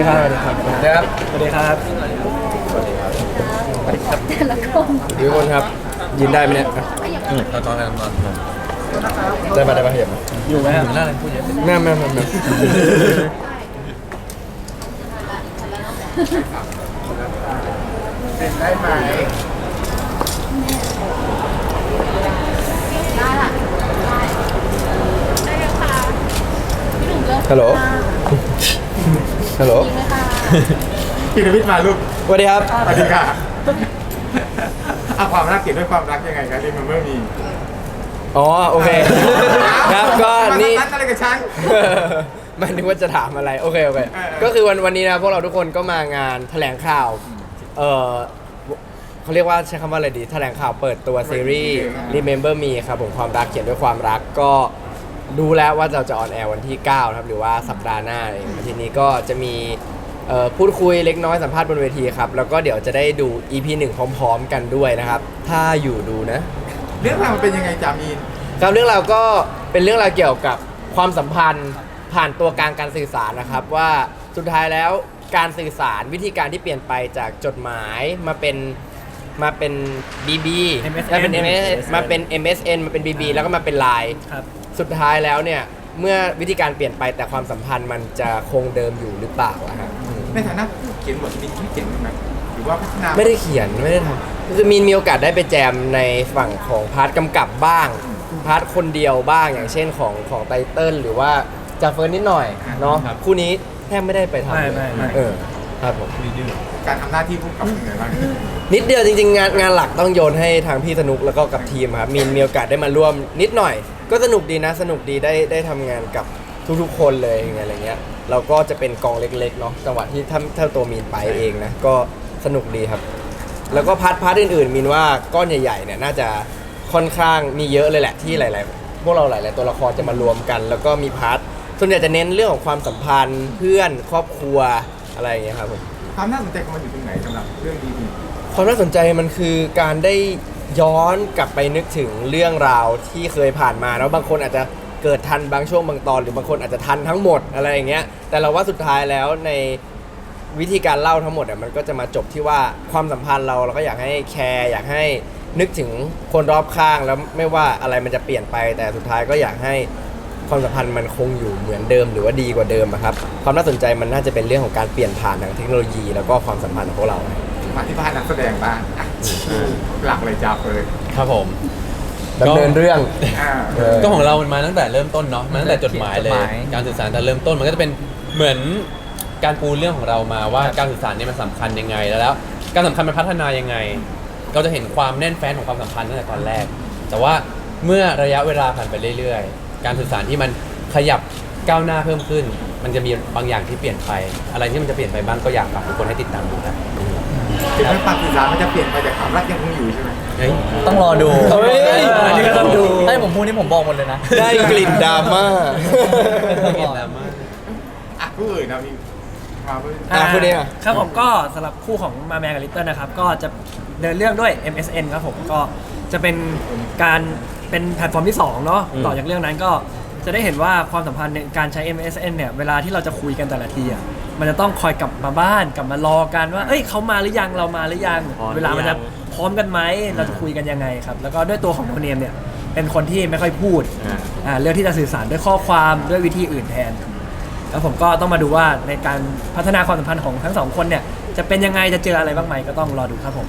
ดีครับ สวัสดีครับ นะครับ สวัสดีครับแต่ละคนทุกคนครับ ยินได้ไหมเนี่ยตอนตอนนั้นตอนได้ปะได้ปะเห็นไหมอยู่ไหมครับหน้าอะไรพูดเยอะแม่แม่แม่แม่ได้ละได้แล้วค่ะพี่หนุ่มเลิกฮัลโหล ฮัลโหลจริงไหมคะพี่นวิทย์มาลูกสวัสดีครับ สวัสดีค่ะเอาความรักเกี่ยวด้วยความรักยังไงครับที่มันเมื่อมีอ๋อ โอเค ครับก็นี่มาสตาร์ทอะไรกับฉันไม่นึกว่าจะถามอะไร โอเค โอเคเออเออก็คือวันวันนี้นะพวกเราทุกคนก็มางานแถลงข่าว เออเขาเรียกว่าใช้คำว่าอะไรดี แถลงข่าวเปิดตัวซีรีส์ Remember Me ครับผมความรักเขียนด้วยความรักก็ ดูแล้วว่าเราจะออนแอร์วันที่ 9 นะครับ หรือว่าสัปดาห์หน้าเองทีนี้ก็จะมีเอ่อพูดคุยเล็กน้อยสัมภาษณ์บนเวทีครับ แล้วก็เดี๋ยวจะได้ดู EP 1 พร้อมๆ กันด้วยนะครับ ถ้าอยู่ดูนะ เรื่องราวมันเป็นยังไงจามีน ครับเรื่องราวก็เป็นเรื่องราวเกี่ยวกับความสัมพันธ์ผ่านตัวกลางการสื่อสารนะครับ ว่าสุดท้ายแล้วการสื่อสารวิธีการที่เปลี่ยนไปจากจดหมายมาเป็นมาเป็น BB MSN มาเป็น MS มาเป็น MSN มาเป็น BB แล้วก็มาเป็น Line ครับ สุดท้ายแล้วเนี่ย เมื่อวิธีการเปลี่ยนไปแต่ความสัมพันธ์มันจะคงเดิมอยู่หรือเปล่าอะฮะอืมในฐานะผู้เขียนบทมีที่เขียนไหมหรือว่าพัฒนาไม่ได้เขียนไม่ได้ทำคือมีนมีโอกาสได้ไปแจมในฝั่งของพาร์ทกำกับบ้าง พาร์ทคนเดียวบ้างอย่างเช่นของของไตเติ้ลหรือว่าจาเฟิร์นนิดหน่อยเนาะคู่นี้แทบไม่ได้ไปทำไม่เลยไม่ไม่ เออครับผมการทำหน้าที่ผู้กำกับเป็นไงบ้างนิดเดียวจริงๆ งานงานหลักต้องโยนให้ทางพี่สนุกแล้วก็กับทีมครับมีนมีโอกาสได้มาร่วมนิดหน่อย ก็สนุกดีนะสนุกดีได้ได้ทำงานกับทุกๆ คนเลยอย่างเงี้ยอะไรเงี้ยเราก็จะเป็นกองเล็กๆเนาะจังหวะที่ถ้าถ้าตัวมีนไปเองนะก็สนุกดีครับ แล้วก็พาร์ทพาร์ทอื่นๆมินว่าก้อนใหญ่ๆเนี่ยน่าจะค่อนข้างมีเยอะเลยแหละที่หลายๆพวกเราหลายๆตัวละครจะมารวมกัน แล้วก็มีพาร์ทส่วนใหญ่จะเน้นเรื่องของความสัมพันธ์เพื่อนครอบครัวอะไรอย่างเงี้ยครับผม ความน่าสนใจของมันอยู่ตรงไหนสำหรับเรื่องดีความน่าสนใจมันคือการได้ย้อนกลับไปนึกถึงเรื่องราวที่เคยผ่านมาแล้วบางคนอาจจะเกิดทันบางช่วงบางตอน หรือบางคนอาจจะทันทั้งหมดอะไรอย่างเงี้ยแต่เราว่าสุดท้ายแล้วในวิธีการเล่าทั้งหมดอะมันก็จะมาจบที่ว่าความสัมพันธ์เราเราก็อยากให้แคร์อยากให้นึกถึงคนรอบข้างแล้วไม่ว่าอะไรมันจะเปลี่ยนไป แต่สุดท้ายก็อยากให้ ความสัมพันธ์มันคงอยู่เหมือนเดิมหรือว่าดีกว่าเดิมอะครับ ความน่าสนใจมันน่าจะเป็นเรื่องของการเปลี่ยนผ่านทางเทคโนโลยี แล้วก็ความสัมพันธ์ของพวกเราๆมาที่บ้านนักแสดงบ้างอะหลักเลยจ้าเลยครับผม ดำเนินเรื่องอ่า เออ ก็ของเรามันมาตั้งแต่เริ่มต้นเนาะมาตั้งแต่จดหมายเลยการสื่อสารแต่เริ่มต้นมันก็จะเป็นเหมือนการปูเรื่องของเรามาว่าการสื่อสารเนี่ยมันสำคัญยังไงแล้วแล้ว การสำคัญมันพัฒนายังไง เราจะเห็นความแน่นแฟ้นของความสัมพันธ์ตั้งแต่ตอนแรก แต่ว่าเมื่อระยะเวลาผ่านไปเรื่อยๆ การสื่อสารที่มันขยับก้าวหน้าเพิ่มขึ้น มันจะมีบางอย่างที่เปลี่ยนไป อะไรที่มันจะเปลี่ยนไปบ้างก็อยากฝากทุกคนให้ติดตามดูนะถึงแม้ปากสื่อสารมันจะเปลี่ยนไปแต่ความรักยังคงอยู่ใช่ไหมเฮ้ย ต้องรอดูเฮ้ยอันนี้ก็ต้องดู ให้ผมพูดนี่ผมบอกหมดเลยนะ ได้กลิ่นดราม่าอะผู้อื่นนะมีมาเพื่ออะคุณเองอะครับผมก็สำหรับคู่ของมาแมนกับลิตเติ้ลนะครับ ก็จะเดินเรื่องด้วย MSN ครับผมก็จะเป็นการ เป็นแพลตฟอร์มที่2เนาะต่อจากเรื่องนั้นก็จะได้เห็นว่าความสัมพันธ์ในการใช้ MSN เนี่ยเวลาที่เราจะคุยกันแต่ละทีอะมันจะต้องคอยกลับมาบ้านกลับมารอกันว่า เอ้ยเขามาหรือยังเรามาหรือยังเวลามันจะพร้อมกันไหมเราจะคุยกันยังไงครับ แล้วก็ด้วยตัวของโนเนมเนี่ยเป็นคนที่ไม่ค่อยพูดอ่าเรื่องที่จะสื่อสารด้วยข้อความด้วยวิธีอื่นแทน แล้วผมก็ต้องมาดูว่าในการพัฒนาความสัมพันธ์ของทั้งสองคนเนี่ย จะเป็นยังไงจะเจออะไรบ้างไหมก็ต้องรอดูครับผม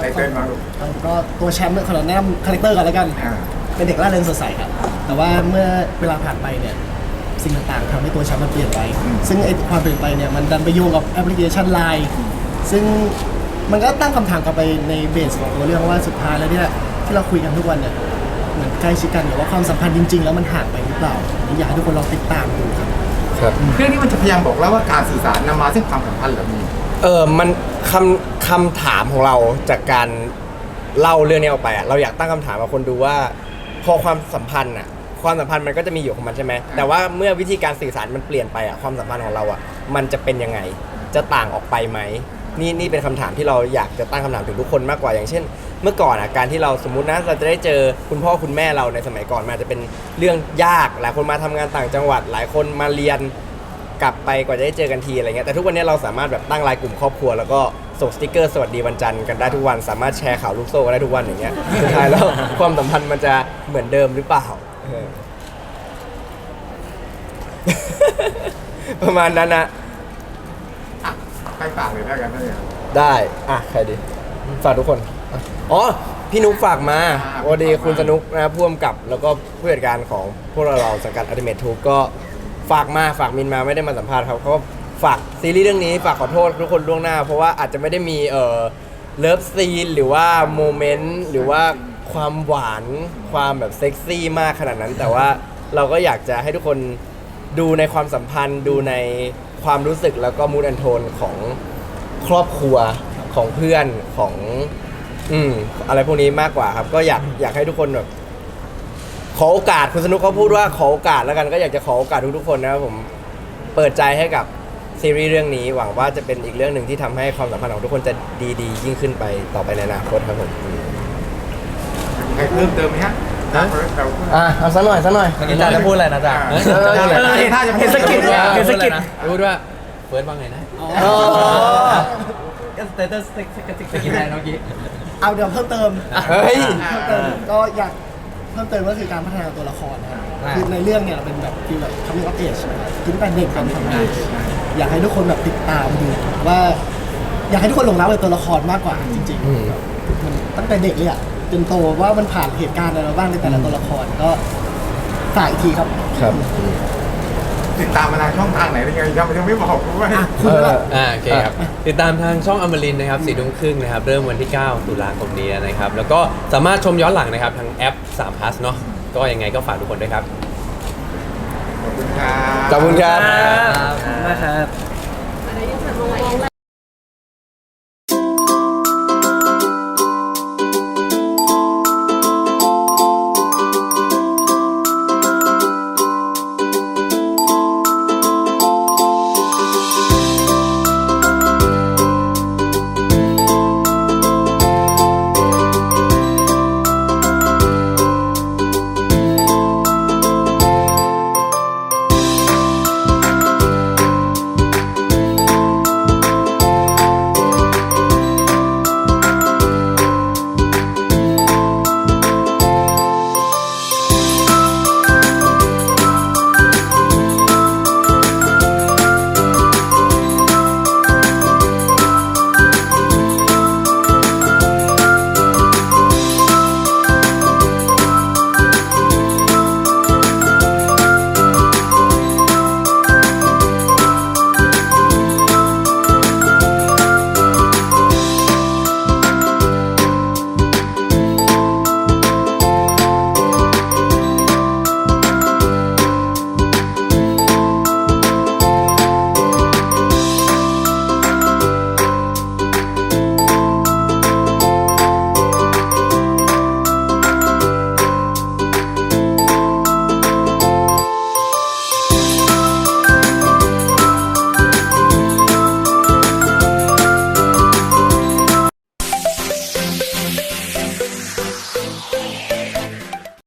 ไตเติ้ลมาลูกครับผมก็ตัวแชมป์ขอแนะนำคาแรคเตอร์ก่อนแล้วกัน อ่า เป็นเด็กร่าเริงสดใสครับ แต่ว่าเมื่อเวลาผ่านไปเนี่ย สิ่งต่างๆทำให้ตัวแชมป์มันเปลี่ยนไป ซึ่งไอ้ความเปลี่ยนไปเนี่ยมันดันไปโยงกับแอปพลิเคชันไลน์ซึ่งมันก็ตั้งคำถามกลับไปในเบสของตัวเรื่องว่าสุดท้ายแล้วเนี่ยที่เราคุยกันทุกวันเนี่ยเหมือนใกล้ชิดกันแต่ว่าความสัมพันธ์จริง ๆ แล้วมันห่างไปหรือเปล่าอยากให้ทุกคนลองติดตามดูครับ ครับ เรื่องนี้มันจะพยายามบอกแล้วว่าการสื่อสารนำมาซึ่งความสัมพันธ์เหรือมี เออมันคำคำถามของเราจากการเล่าเรื่องนี้ออกไปอะเราอยากตั้งคำถามกับคนดูว่า พอความสัมพันธ์อะความสัมพันธ์มันก็จะมีอยู่ของมันใช่ไหมแต่ว่าเมื่อวิธีการสื่อสารมันเปลี่ยนไปอะความสัมพันธ์ของเราอะมันจะเป็นยังไงจะต่างออกไปไหมนี่นี่เป็นคำถามที่เราอยากจะตั้งคำถามถึงทุกคนมากกว่าอย่างเช่น เมื่อก่อนอะการที่เราสมมุตินะเราจะได้เจอคุณพ่อคุณแม่เราในสมัยก่อนมันอาจจะเป็นเรื่องยากหลายคนมาทำงานต่างจังหวัด หลายคนมาเรียน กลับไปกว่าจะได้เจอกันทีอะไรเงี้ยแต่ทุกวันนี้เราสามารถแบบตั้งไลน์กลุ่มครอบครัว แล้วก็ส่งสติกเกอร์สวัสดีวันจันทร์กันได้ทุกวัน สามารถแชร์ข่าวลูกโซ่กันได้ทุกวันอย่างเงี้ยสุดท้ายแล้วความสัมพันธ์มันจะเหมือนเดิมหรือเปล่าเออ ประมาณนั้นนะอะไปฝากเลยแล้วกันนะเนี่ยได้อะใครดีฝากทุกคนอะอ๋อพี่นุ๊กฝากมาอ่าพอดีคุณสนุกนะพ่วมกับแล้วก็ผู้จัดการของพวกเราเราสังกัด Ultimate Troop ก็ ฝากมาฝากมินมาไม่ได้มาสัมภาษณ์ครับเขาก็ฝากซีรีส์เรื่องนี้ฝากขอโทษทุกคนล่วงหน้า เพราะว่าอาจจะไม่ได้มีเอ่อเลิฟซีนหรือว่าโมเมนต์หรือว่าความหวานความแบบเซ็กซี่มากขนาดนั้น แต่ว่าเราก็อยากจะให้ทุกคนดูในความสัมพันธ์ ดูในความรู้สึกแล้วก็มูดแอนโทนของครอบครัวของเพื่อนของ อืมอะไรพวกนี้มากกว่าครับ ก็อยากอยากให้ทุกคนแบบ ขอโอกาสคุณสนุกเขาพูดว่าขอโอกาสแล้วกันก็อยากจะขอโอกาสทุกๆคนนะครับผมเปิดใจให้กับซีรีส์เรื่องนี้หวังว่าจะเป็นอีกเรื่องหนึ่งที่ทำให้ความสัมพันธ์ของทุกคนจะดีๆ ยิ่งขึ้นไปต่อไปในอนาคตครับผมอืมใครเพิ่มเติมไหมฮะเราเพิ่มอะเอาซะหน่อยซะหน่อยเมื่อกี้จ่าจะพูดอะไรนะจ่าเออเออเออเห็นเห็นสะกิดเห็นสะกิด พูดว่าเฟิร์สว่าไงนะอ๋อ ก็สเตตัสสกิสกินอะไรเมื่อกี้ เอาเดี๋ยวเพิ่มเติมเฮ้ย เพิ่มเติมก็อยาก เพิ่มเติมก็คือการพัฒนาตัวละครนะครับอ่า คือในเรื่องเนี่ยเป็นแบบฟีลแบบ coming of age นะครับคือตั้งแต่เด็กกันทำงานอยากให้ทุกคนแบบติดตามดูว่า อยากให้ทุกคนหลงรักในตัวละครมากกว่าจริงอืมๆมันตั้งแต่เด็กเลยอะจนโตว่ามันผ่านเหตุการณ์อะไรมาบ้างในแต่ละตัวละครก็ฝากอีกทีครับ ครับ ติดตามมาทางช่องทางไหนยังไงยังยังไม่บอกด้วยคุณละ อ่าโอเคครับ ติดตามทางช่องอมรินทร์นะครับสี่ทุ่มครึ่งนะครับ เริ่มวันที่ 9 ตุลาคมนี้นะครับ แล้วก็สามารถชมย้อนหลังนะครับ ทางแอป3 plus เนาะก็ยังไงก็ฝากทุกคนด้วยครับ ขอบคุณครับ ขอบคุณครับครับขอบคุณมากครับ